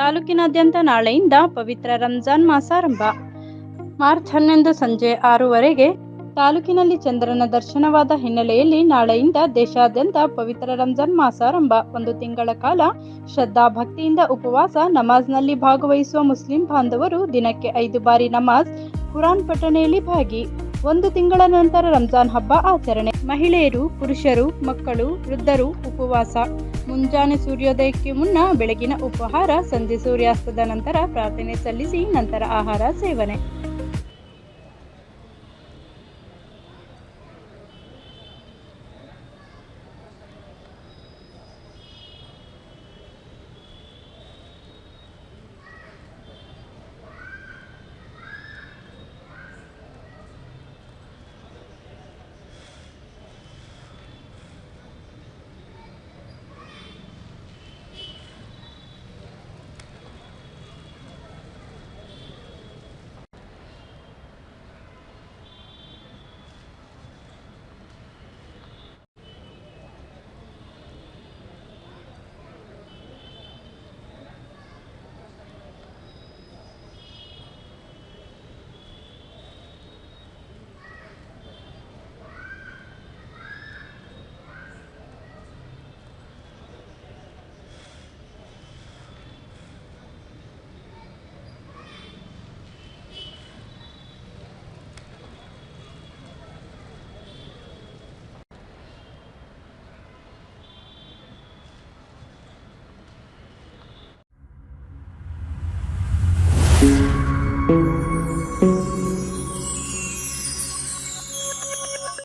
ತಾಲೂಕಿನಾದ್ಯಂತ ನಾಳೆಯಿಂದ ಪವಿತ್ರ ರಂಜಾನ್ ಮಾಸಾರಂಭ ಮಾರ್ಚ್ ಹನ್ನೊಂದು ಸಂಜೆ ಆರೂವರೆಗೆ ತಾಲೂಕಿನಲ್ಲಿ ಚಂದ್ರನ ದರ್ಶನವಾದ ಹಿನ್ನೆಲೆಯಲ್ಲಿ ನಾಳೆಯಿಂದ ದೇಶಾದ್ಯಂತ ಪವಿತ್ರ ರಂಜಾನ್ ಮಾಸಾರಂಭ ಒಂದು ತಿಂಗಳ ಕಾಲ ಶ್ರದ್ಧಾ ಭಕ್ತಿಯಿಂದ ಉಪವಾಸ, ನಮಾಜ್ನಲ್ಲಿ ಭಾಗವಹಿಸುವ ಮುಸ್ಲಿಂ ಬಾಂಧವರು ದಿನಕ್ಕೆ ಐದು ಬಾರಿ ನಮಾಜ್, ಕುರಾನ್ ಪಠಣೆಯಲ್ಲಿ ಭಾಗಿ. ಒಂದು ತಿಂಗಳ ನಂತರ ರಂಜಾನ್ ಹಬ್ಬ ಆಚರಣೆ. ಮಹಿಳೆಯರು, ಪುರುಷರು, ಮಕ್ಕಳು, ವೃದ್ಧರು ಉಪವಾಸ. ಮುಂಜಾನೆ ಸೂರ್ಯೋದಯಕ್ಕೆ ಮುನ್ನ ಬೆಳಗಿನ ಉಪಹಾರ ಸಂಜೆ ಸೂರ್ಯಾಸ್ತದ ನಂತರ ಪ್ರಾರ್ಥನೆ ಸಲ್ಲಿಸಿ ನಂತರ ಆಹಾರ ಸೇವನೆ.